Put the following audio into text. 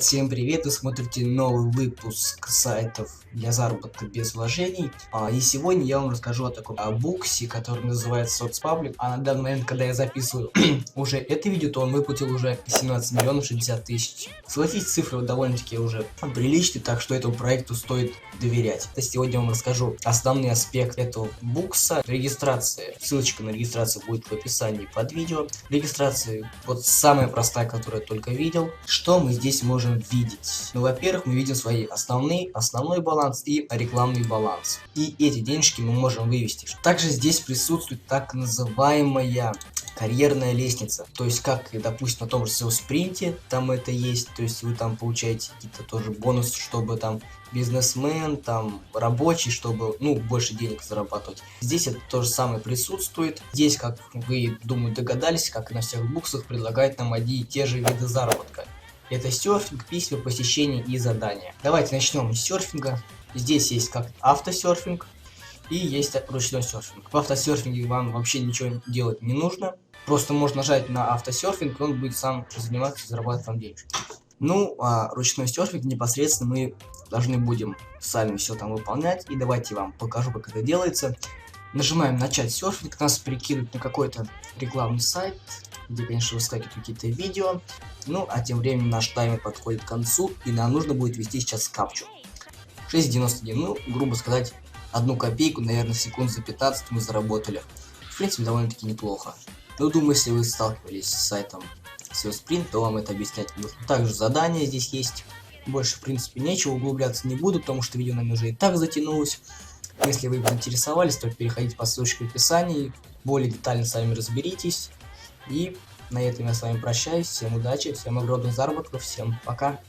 Всем привет, вы смотрите новый выпуск сайтов для заработка без вложений. А, и сегодня я вам расскажу о таком о буксе, который называется соцпаблик. А на данный момент, когда я записываю уже это видео, то он выплатил уже 17 миллионов 60 тысяч. Согласитесь, цифры довольно-таки уже приличные, так что этому проекту стоит доверять. Сегодня я вам расскажу основные аспекты этого букса. Регистрация. Ссылочка на регистрацию будет в описании под видео. Регистрация вот самая простая, которую я только видел. Что мы здесь можем можем видеть? Ну, во-первых, мы видим свои основные, основной баланс и рекламный баланс. И эти денежки мы можем вывести. Также здесь присутствует так называемая карьерная лестница. То есть, как, допустим, на том же SEO спринте там это есть, то есть вы там получаете какие-то тоже бонусы, чтобы там бизнесмен, там рабочий, чтобы, ну, больше денег зарабатывать. Здесь это то же самое присутствует. Здесь, как вы, думаю, догадались, как и на всех буксах, предлагают нам одни и те же виды заработка. Это серфинг, письма, посещения и задания. Давайте начнем с серфинга. Здесь есть как автосерфинг и есть ручной серфинг. В автосерфинге вам вообще ничего делать не нужно. Просто можно нажать на автосерфинг, и он будет сам заниматься, зарабатывать вам деньги. Ну, а ручной серфинг непосредственно мы должны будем сами все там выполнять. И давайте я вам покажу, как это делается. Нажимаем начать серфинг, нас перекидывают на какой-то рекламный сайт где, конечно, выскакивают какие-то видео. Ну, а тем временем наш таймер подходит к концу, и нам нужно будет ввести сейчас капчу. 6.91, ну, грубо сказать, одну копейку, наверное, секунд за 15 мы заработали. В принципе, довольно-таки неплохо. Но думаю, если вы сталкивались с сайтом SEO Sprint, то вам это объяснять нужно. Также задания здесь есть. Больше, в принципе, нечего, углубляться не буду, потому что видео, наверное, уже и так затянулось. Если вы заинтересовались, то переходите по ссылочке в описании, более детально сами разберитесь. И на этом я с вами прощаюсь. Всем удачи, всем огромных заработков, всем пока.